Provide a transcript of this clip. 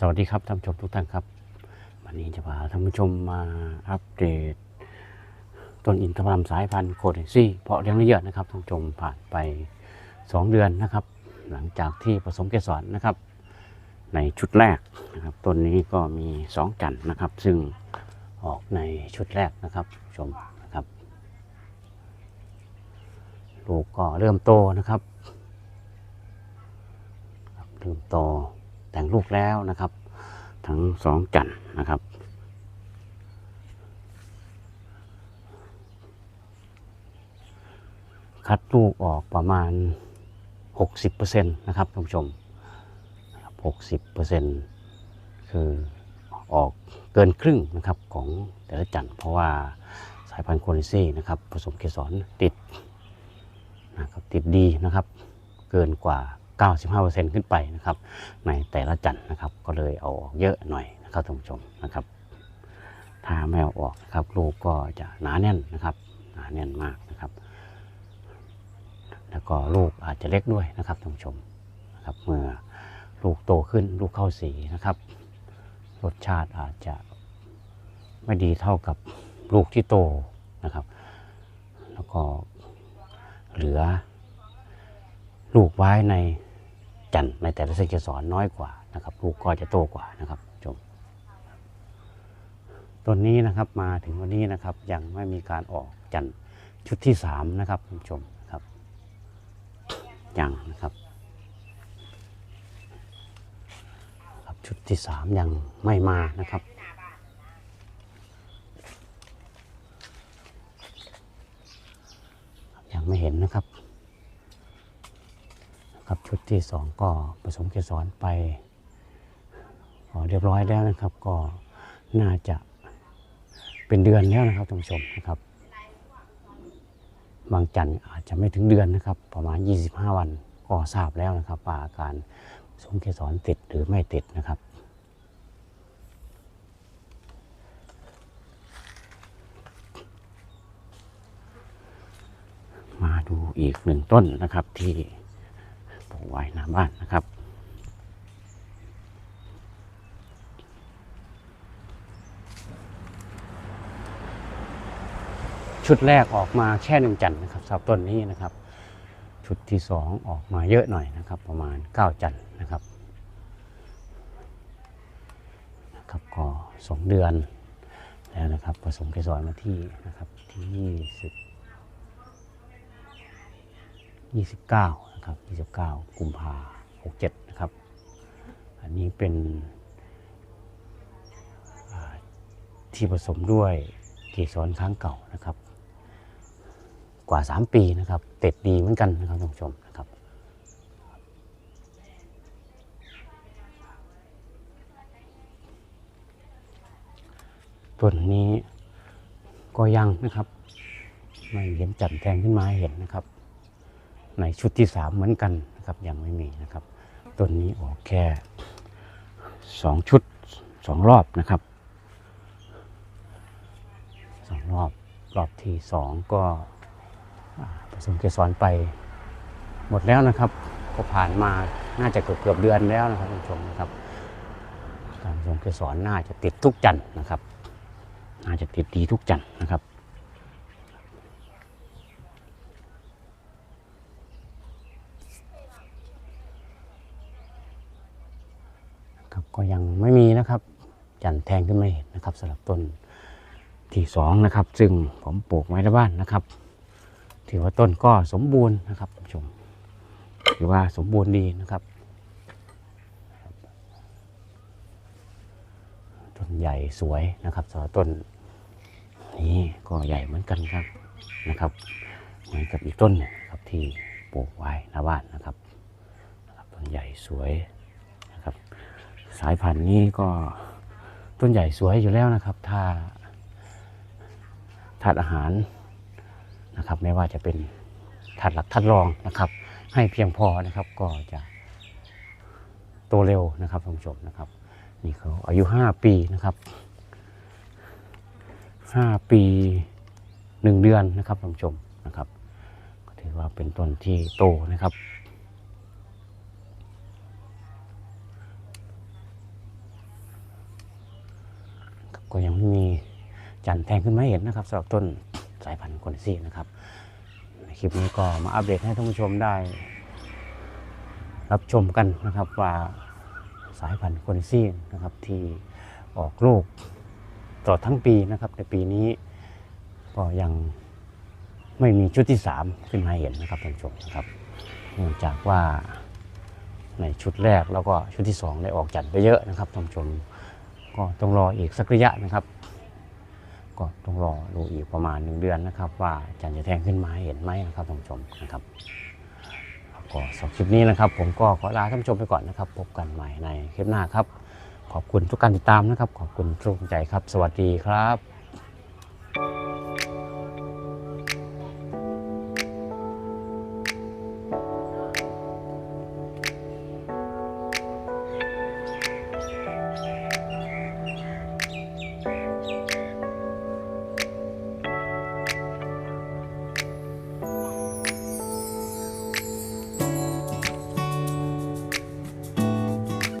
สวัสดีครับท่านผู้ชมทุกท่านครับ วันนี้จะพาท่านผู้ชมมาอัปเดตต้นอินทผลัมสายพันธุ์โคเดซี่เพาะเลี้ยงเยอะนะครับท่านผู้ชมผ่านไป 2 เดือนนะครับ หลังจากที่ผสมเกสรนะครับ ในชุดแรกนะครับต้นนี้ก็มี 2 จันนะครับ ซึ่งออกในชุดแรกนะครับชมนะครับลูกก็เริ่มโตนะครับเริ่มโต แต่งลูกแล้วนะครับ ทั้งสองจันนะครับคัดลูกออกประมาณ 60%นะครับท่านผู้ชม 60%คือออกเกินครึ่งนะครับของแต่ละจันเพราะว่าสายพันธุ์โคลิซี่นะครับผสมเกสรติดนะครับติดดีนะครับ เกินกว่า 95%ขึ้นไปนะครับ ในแต่ละจันทร์นะครับ ก็เลยเอาออกเยอะหน่อยนะครับท่านผู้ชมนะครับ ถ้าไม่เอาออกนะครับลูกก็จะหนาแน่นนะครับ หนาแน่นมากนะครับ แล้วก็ลูกอาจจะเล็กด้วยนะครับท่านผู้ชมนะครับ เมื่อลูกโตขึ้นลูกเข้าสีนะครับ รสชาติอาจจะไม่ดีเท่ากับลูกที่โตนะครับ แล้วก็เหลือลูกไว้ใน จันในแต่ละเส้นเกสรน้อยกว่านะครับลูกก็จะโตกว่านะครับชมต้นนี้นะครับมาถึงวันนี้นะครับยังไม่มีการออกจันชุดที่สามนะครับคุณผู้ชมครับยังนะครับครับ ชุดที่สามยังไม่มานะครับยังไม่เห็นนะครับ ครับชุดที่สองก็ผสมเกสรไปเรียบร้อยแล้วนะครับ ก็น่าจะเป็นเดือนแล้วนะครับท่านผู้ชมนะครับ บางจันทร์อาจจะไม่ถึงเดือนนะครับ ประมาณ 25 วันก็ทราบแล้วนะครับว่าอาการผสมเกสรติดหรือไม่ติดนะครับมาดูอีกหนึ่งต้นนะครับที่ บ้านนะครับ ชุดแรกออกมาแค่หนึ่งจันนะครับสำหรับต้นนี้นะครับ ชุดที่สองออกมาเยอะหน่อยนะครับ ประมาณ9จันนะครับนะครับก็สองเดือนแล้วนะครับผสมเกสรมาที่นะครับที่ยี่สิบ29 นะครับ 29 กุมภา67 นะครับ อันนี้เป็นที่ผสมด้วยเกสรค้างเก่านะครับ กว่า 3 ปีนะครับ เต็ดดีเหมือนกันนะครับท่านผู้ชมนะครับต้นนี้ก็ยังนะครับ ไม่เห็นจันแทงขึ้นมาเห็นนะครับ ในชุดที่สามเหมือนกันนะครับยังไม่มีนะครับต้นนี้ออกแค่สองชุดสองรอบนะครับสองรอบรอบที่สองก็ผสมเกสรไปหมดแล้วนะครับ ก็ผ่านมาน่าจะเกือบเกือบเดือนแล้วนะครับท่านผู้ชมนะครับการผสมเกสรน่าจะติดทุกจันทร์นะครับ น่าจะติดดีทุกจันทร์นะครับ ครับ ก็ยังไม่มีนะครับจันทร์แทงขึ้นไม่เห็นนะครับสำหรับต้นที่สองนะครับ ซึ่งผมปลูกไว้ในบ้านนะครับ ถือว่าต้นก็สมบูรณ์นะครับท่านผู้ชมถือว่าสมบูรณ์ดีนะครับต้นใหญ่สวยนะครับสำหรับต้นนี้ก็ใหญ่เหมือนกันครับนะครับ เหมือนกับอีกต้นนึ่งครับที่ปลูกไว้หน้าบ้านนะครับต้นใหญ่สวยนะครับ สายพันธุ์นี้ก็ต้นใหญ่สวยอยู่แล้วนะครับ ถ้าธาตุอาหารนะครับ ไม่ว่าจะเป็นธาตุหลักธาตุรองนะครับ ให้เพียงพอนะครับก็จะโตเร็วนะครับท่านผู้ชมนะครับ นี่เขาอายุ 5 ปีนะครับ 5 ปี 1 เดือนนะครับท่านผู้ชมนะครับก็ถือว่าเป็นต้นที่โตนะครับ ก็ยังไม่มีจันทร์แทงขึ้นมาเห็นนะครับสำหรับต้นสายพันธุ์โคเนซี่นะครับในคลิปนี้ก็มาอัปเดตให้ท่านผู้ชมได้ รับชมกันนะครับว่าสายพันธุ์โคเนซี่นะครับที่ออกลูกตลอดทั้งปีนะครับในปีนี้ก็ยังไม่มีชุดที่ 3 ขึ้นมาเห็นนะครับท่านผู้ชมนะครับเนื่องจากว่าในชุดแรกแล้วก็ชุดที่ 2 ได้ออกจัดไปเยอะนะครับท่านผู้ชม ก็ต้องรออีกสักระยะนะครับ ก็ต้องรอดูอีกประมาณหนึ่งเดือนนะครับ ว่าจันจะแทงขึ้นมาให้เห็นไหมนะครับท่านผู้ชมนะครับก็สำหรับคลิปนี้นะครับ ผมก็ขอลาท่านผู้ชมไปก่อนนะครับ พบกันใหม่ในคลิปหน้าครับ ขอบคุณทุกการติดตามนะครับ ขอบคุณทุกกำลังใจครับ สวัสดีครับ